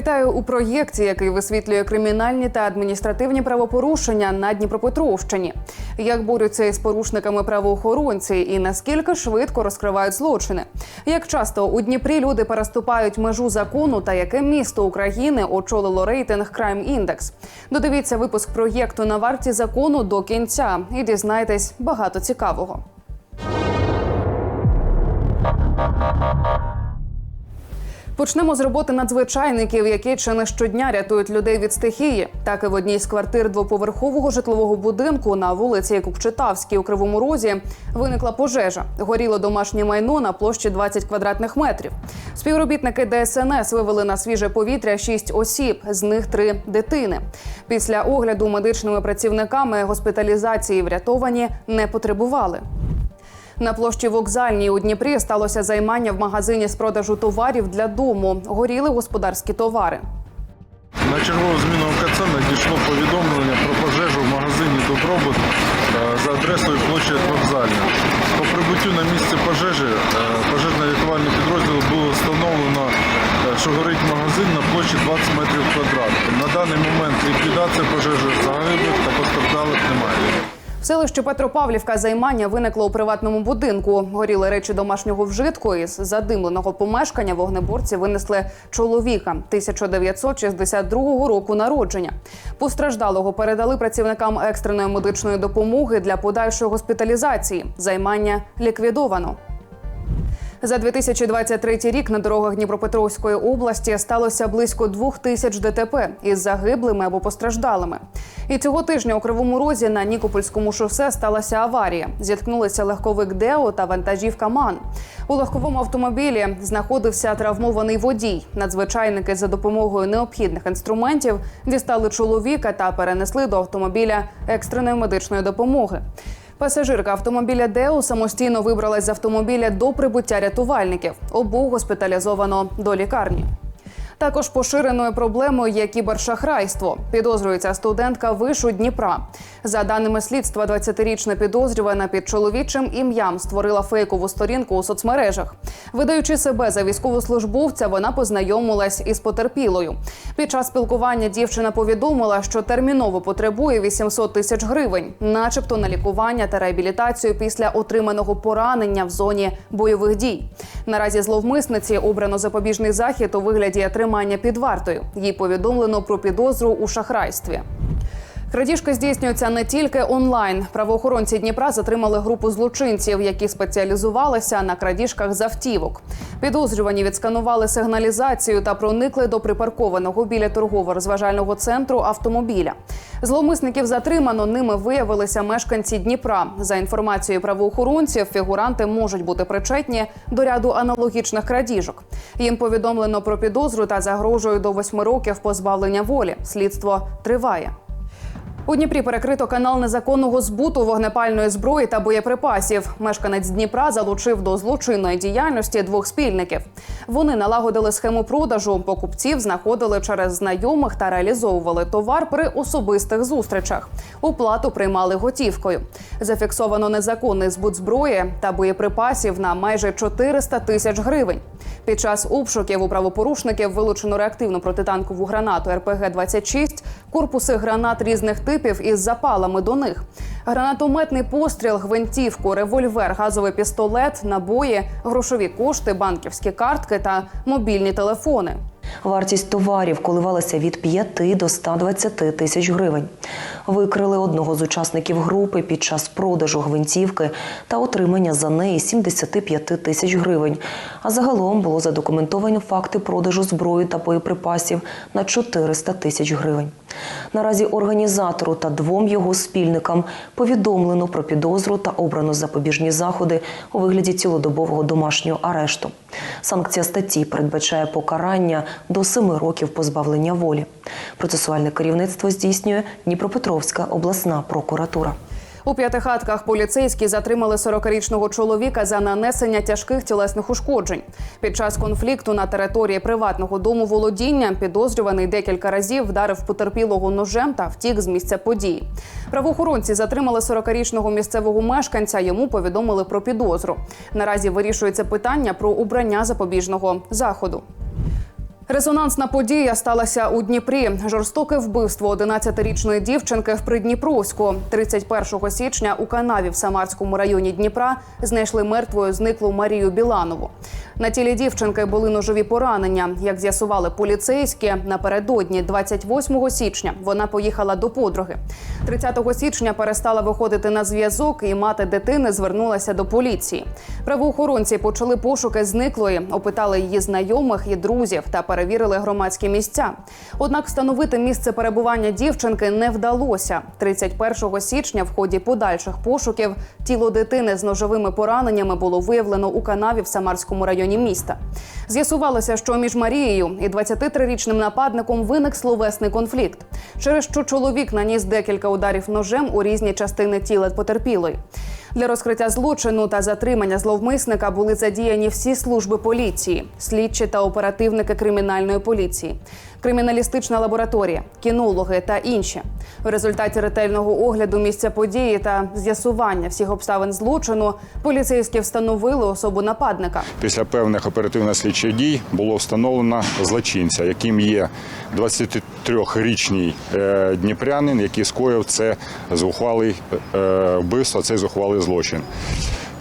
Вітаю у проєкті, який висвітлює кримінальні та адміністративні правопорушення на Дніпропетровщині. Як борються із порушниками правоохоронці і наскільки швидко розкривають злочини? Як часто у Дніпрі люди переступають межу закону та яке місто України очолило рейтинг Crime Index? Додивіться випуск проєкту на варті закону до кінця і дізнайтесь багато цікавого. Почнемо з роботи надзвичайників, які чи не щодня рятують людей від стихії. Так і в одній з квартир двоповерхового житлового будинку на вулиці Кукчетавській у Кривому Розі виникла пожежа. Горіло домашнє майно на площі 20 квадратних метрів. Співробітники ДСНС вивели на свіже повітря шість осіб, з них три дитини. Після огляду медичними працівниками госпіталізації врятовані не потребували. На площі вокзальній у Дніпрі сталося займання в магазині з продажу товарів для дому. Горіли господарські товари. На чергову зміну ОКЦ надійшло повідомлення про пожежу в магазині Добробут е, за адресою площадь Вокзальна. По прибуттю на місце пожежі е, пожежно-рятувальний підрозділ було встановлено, е, що горить магазин на площі 20 метрів квадратних. На даний момент ліквідація пожежі загиблих та постраждалих немає. В селищі Петропавлівка займання виникло у приватному будинку. Горіли речі домашнього вжитку. Із задимленого помешкання вогнеборці винесли чоловіка 1962 року народження. Постраждалого передали працівникам екстреної медичної допомоги для подальшої госпіталізації. Займання ліквідовано. За 2023 рік на дорогах Дніпропетровської області сталося близько двох тисяч ДТП із загиблими або постраждалими. І цього тижня у Кривому Розі на Нікопольському шосе сталася аварія. Зіткнулися легковик Део та вантажівка Ман. У легковому автомобілі знаходився травмований водій. Надзвичайники за допомогою необхідних інструментів дістали чоловіка та перенесли до автомобіля екстреної медичної допомоги. Пасажирка автомобіля Део самостійно вибралась з автомобіля до прибуття рятувальників. Обох госпіталізовано до лікарні. Також поширеною проблемою є кібершахрайство. Підозрюється студентка вишу Дніпра. За даними слідства, 20-річна підозрювана під чоловічим ім'ям створила фейкову сторінку у соцмережах. Видаючи себе за військовослужбовця, вона познайомилась із потерпілою. Під час спілкування дівчина повідомила, що терміново потребує 800 тисяч гривень, начебто на лікування та реабілітацію після отриманого поранення в зоні бойових дій. Наразі зловмисниці обрано запобіжний захід у вигляді тримання під вартою. Їй повідомлено про підозру у шахрайстві. Крадіжки здійснюються не тільки онлайн. Правоохоронці Дніпра затримали групу злочинців, які спеціалізувалися на крадіжках з автівок. Підозрювані відсканували сигналізацію та проникли до припаркованого біля торгово-розважального центру автомобіля. Зловмисників затримано. Ними виявилися мешканці Дніпра. За інформацією правоохоронців, фігуранти можуть бути причетні до ряду аналогічних крадіжок. Їм повідомлено про підозру та загрожує до восьми років позбавлення волі. Слідство триває. У Дніпрі перекрито канал незаконного збуту вогнепальної зброї та боєприпасів. Мешканець Дніпра залучив до злочинної діяльності двох спільників. Вони налагодили схему продажу. Покупців знаходили через знайомих та реалізовували товар при особистих зустрічах. Оплату приймали готівкою. Зафіксовано незаконний збут зброї та боєприпасів на майже 400 тисяч гривень. Під час обшуків у правопорушників вилучено реактивну протитанкову гранату РПГ-26, корпуси гранат різних типів із запалами до них, гранатометний постріл, гвинтівку, револьвер, газовий пістолет, набої, грошові кошти, банківські картки та мобільні телефони. Вартість товарів коливалася від 5 до 120 тисяч гривень. Викрили одного з учасників групи під час продажу гвинтівки та отримання за неї 75 тисяч гривень. А загалом було задокументовані факти продажу зброї та боєприпасів на 400 тисяч гривень. Наразі організатору та двом його спільникам повідомлено про підозру та обрано запобіжні заходи у вигляді цілодобового домашнього арешту. Санкція статті передбачає покарання до семи років позбавлення волі. Процесуальне керівництво здійснює Дніпропетровська обласна прокуратура. У п'ятихатках поліцейські затримали 40-річного чоловіка за нанесення тяжких тілесних ушкоджень. Під час конфлікту на території приватного дому володіння підозрюваний декілька разів вдарив потерпілого ножем та втік з місця події. Правоохоронці затримали 40-річного місцевого мешканця. Йому повідомили про підозру. Наразі вирішується питання про обрання запобіжного заходу. Резонансна подія сталася у Дніпрі. Жорстоке вбивство 11-річної дівчинки в Придніпровську. 31 січня у канаві в Самарському районі Дніпра знайшли мертвою зниклу Марію Біланову. На тілі дівчинки були ножові поранення. Як з'ясували поліцейські, напередодні, 28 січня, вона поїхала до подруги. 30 січня перестала виходити на зв'язок, і мати дитини звернулася до поліції. Правоохоронці почали пошуки зниклої, опитали її знайомих і друзів та перевірили громадські місця. Однак встановити місце перебування дівчинки не вдалося. 31 січня, в ході подальших пошуків, тіло дитини з ножовими пораненнями було виявлено у канаві в Самарському районі міста. З'ясувалося, що між Марією і 23-річним нападником виник словесний конфлікт, через що чоловік наніс декілька ударів ножем у різні частини тіла потерпілої. Для розкриття злочину та затримання зловмисника були задіяні всі служби поліції, слідчі та оперативники кримінальної поліції, криміналістична лабораторія, кінологи та інші. В результаті ретельного огляду місця події та з'ясування всіх обставин злочину поліцейські встановили особу нападника. Після певних оперативно-слідчих дій було встановлено злочинця, яким є 23-річний е, дніпрянин, який скоїв це зухвалий е, вбивство, цей зухвалий злочин.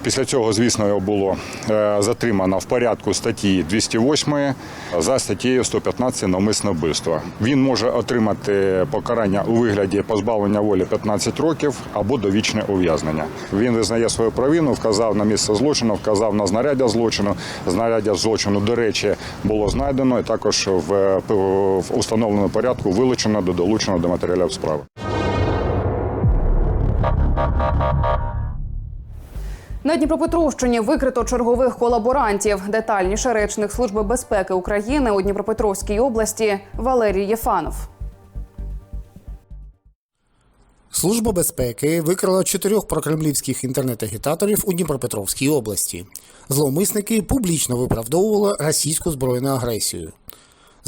Після цього, звісно, його було е, затримано в порядку статті 208 за статтєю 115 навмисне вбивство. Він може отримати покарання у вигляді позбавлення волі 15 років або довічне ув'язнення. Він визнає свою провину, вказав на місце злочину, вказав на знаряддя злочину. Знаряддя злочину, до речі, було знайдено і також в, установленому порядку вилучено до долучено до матеріалів справи. На Дніпропетровщині викрито чергових колаборантів. Детальніше речник Служби безпеки України у Дніпропетровській області Валерій Єфанов. Служба безпеки викрила чотирьох прокремлівських інтернет-агітаторів у Дніпропетровській області. Зловмисники публічно виправдовували російську збройну агресію.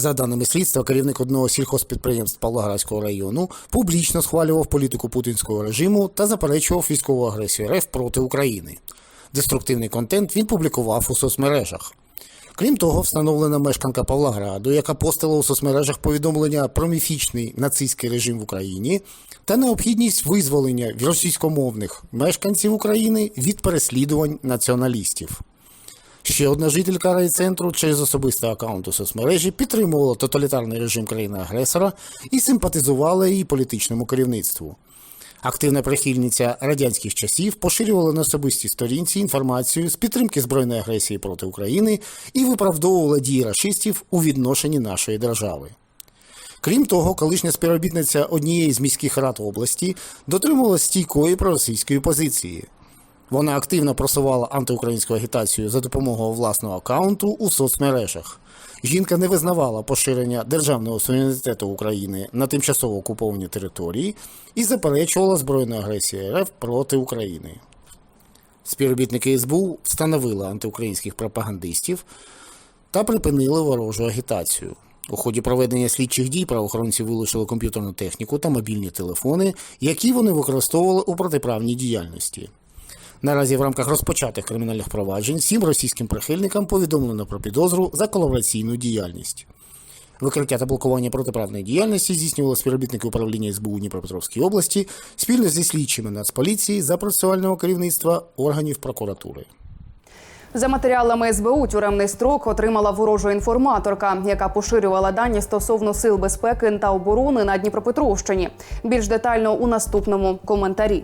За даними слідства, керівник одного сільхозпідприємств Павлоградського району публічно схвалював політику путінського режиму та заперечував військову агресію РФ проти України. Деструктивний контент він публікував у соцмережах. Крім того, встановлена мешканка Павлограду, яка постила у соцмережах повідомлення про міфічний нацистський режим в Україні та необхідність визволення російськомовних мешканців України від переслідувань націоналістів. Ще одна жителька райцентру через особистий аккаунт у соцмережі підтримувала тоталітарний режим країни-агресора і симпатизувала її політичному керівництву. Активна прихильниця радянських часів поширювала на особистій сторінці інформацію з підтримки збройної агресії проти України і виправдовувала дії рашистів у відношенні нашої держави. Крім того, колишня співробітниця однієї з міських рад області дотримувалася стійкої проросійської позиції. Вона активно просувала антиукраїнську агітацію за допомогою власного аккаунту у соцмережах. Жінка не визнавала поширення державного суверенітету України на тимчасово окуповані території і заперечувала збройну агресію РФ проти України. Співробітники СБУ встановили антиукраїнських пропагандистів та припинили ворожу агітацію. У ході проведення слідчих дій правоохоронці вилучили комп'ютерну техніку та мобільні телефони, які вони використовували у протиправній діяльності. Наразі в рамках розпочатих кримінальних проваджень сім російським прихильникам повідомлено про підозру за колабораційну діяльність. Викриття та блокування протиправної діяльності здійснювали співробітники управління СБУ Дніпропетровській області спільно зі слідчими Нацполіції за процесуального керівництва органів прокуратури. За матеріалами СБУ тюремний строк отримала ворожа інформаторка, яка поширювала дані стосовно сил безпеки та оборони на Дніпропетровщині. Більш детально у наступному коментарі.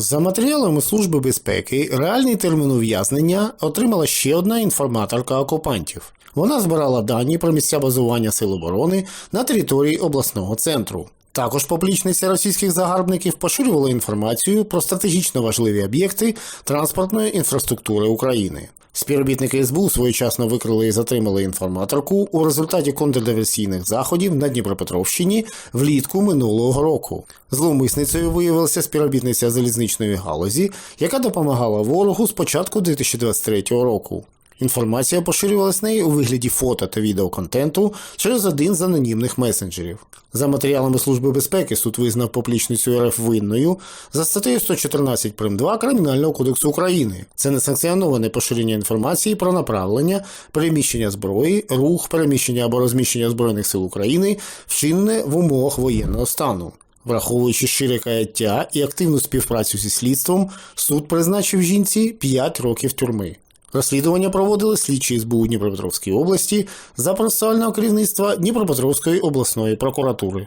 За матеріалами Служби безпеки, реальний термін ув'язнення отримала ще одна інформаторка окупантів. Вона збирала дані про місця базування сил оборони на території обласного центру. Також поплічниця російських загарбників поширювала інформацію про стратегічно важливі об'єкти транспортної інфраструктури України. Співробітники СБУ своєчасно викрили і затримали інформаторку у результаті контрдиверсійних заходів на Дніпропетровщині влітку минулого року. Зловмисницею виявилася співробітниця залізничної галузі, яка допомагала ворогу з початку 2023 року. Інформація поширювалась нею у вигляді фото та відеоконтенту через один з анонімних месенджерів. За матеріалами Служби безпеки суд визнав поплічницю РФ винною за статтею 114 прим. 2 Кримінального кодексу України. Це несанкціоноване поширення інформації про направлення, переміщення зброї, рух, переміщення або розміщення збройних сил України, вчинене в умовах воєнного стану. Враховуючи щире каяття і активну співпрацю зі слідством, суд призначив жінці 5 років тюрми. Розслідування проводили слідчі СБУ Дніпропетровської області за процесуального керівництва Дніпропетровської обласної прокуратури.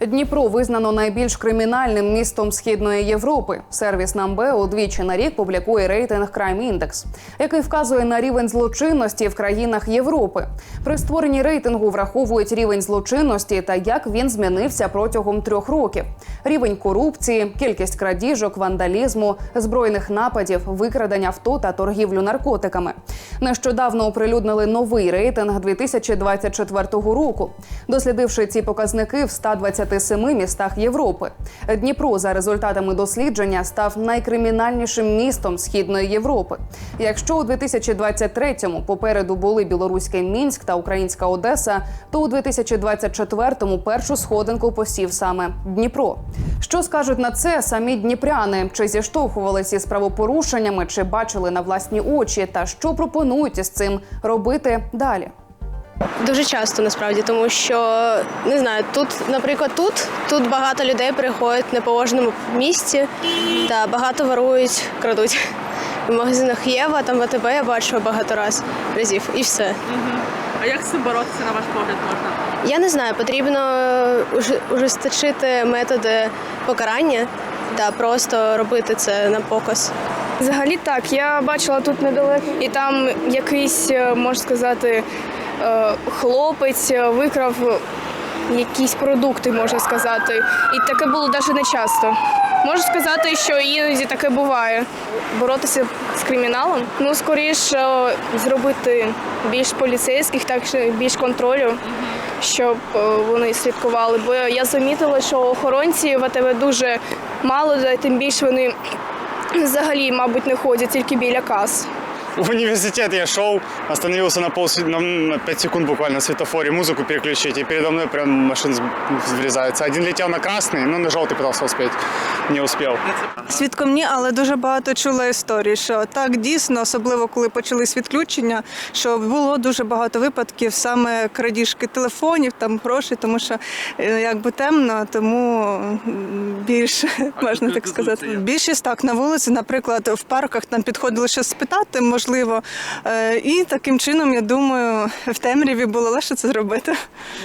Дніпро визнано найбільш кримінальним містом Східної Європи. Сервіс Намбе удвічі на рік публікує рейтинг Crime Index, який вказує на рівень злочинності в країнах Європи. При створенні рейтингу враховують рівень злочинності та як він змінився протягом трьох років: рівень корупції, кількість крадіжок, вандалізму, збройних нападів, викрадення авто та торгівлю наркотиками. Нещодавно оприлюднили новий рейтинг 2024 року, дослідивши ці показники в 127 містах Європи. Дніпро за результатами дослідження став найкримінальнішим містом Східної Європи. Якщо у 2023-му попереду були білоруський Мінськ та українська Одеса, то у 2024-му першу сходинку посів саме Дніпро. Що скажуть на це самі дніпряни? Чи зіштовхувалися із правопорушеннями, чи бачили на власні очі, та що пропонують із цим робити далі? Дуже часто насправді, тому що не знаю, тут, наприклад, тут, тут багато людей приходять в неположеному місці та багато ворують, крадуть. В магазинах Єва, там ВТБ я бачила багато раз, разів, і все. А як з цим боротися, на ваш погляд, можна? Я не знаю, потрібно уж- ужесточити методи покарання та просто робити це на показ. Взагалі так, я бачила тут недалеко, і там якийсь, е, можна сказати, хлопець е, викрав якісь продукти, можна сказати. І таке було навіть не часто. Можу сказати, що іноді таке буває. Боротися з криміналом, ну скоріше е, зробити більш поліцейських, так більш контролю, щоб е, вони слідкували. Бо я замітила, що охоронці в АТВ дуже мало, тим більше вони взагалі, мабуть, не ходять тільки біля кас. В университет я шел, остановился на, пол, на, на 5 секунд буквально на светофоре, музыку переключить, и передо мной прям машин врезается. Один летел на красный, но на желтый пытался успеть, не успел. Свідком ні, але дуже багато чула історій, що так дійсно, особливо коли почались відключення, що було дуже багато випадків саме крадіжки телефонів, там грошей, тому що е, якби темно, тому м, більше можна так сказати. Більшість так на вулиці, наприклад, в парках там підходили щось спитати, можливо. Е, І таким чином, я думаю, в темряві було легше це зробити.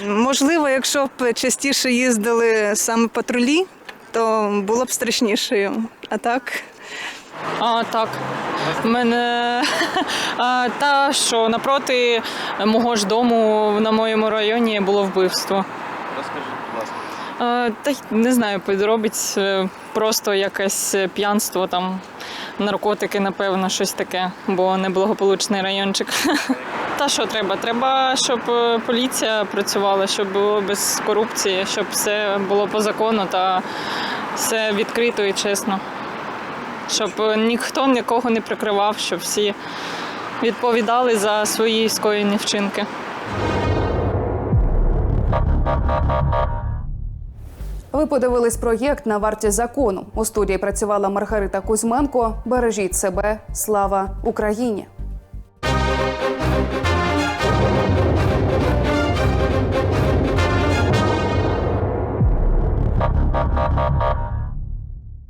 Можливо, якщо б частіше їздили саме патрулі, то було б страшніше. А так. А, так. Мене а, та що напроти мого ж дому на моєму районі було вбивство. Ласка. Та й не знаю, підробить е, просто якесь п'янство там, наркотики, напевно, щось таке, бо неблагополучний райончик. Та що треба? Треба, щоб е, поліція працювала, щоб було без корупції, щоб все було по закону та все відкрито і чесно щоб е, ніхто нікого не прикривав, щоб всі відповідали за свої скоєні вчинки. Ви подивились проєкт на варті закону. У студії працювала Маргарита Кузьменко. Бережіть себе. Слава Україні!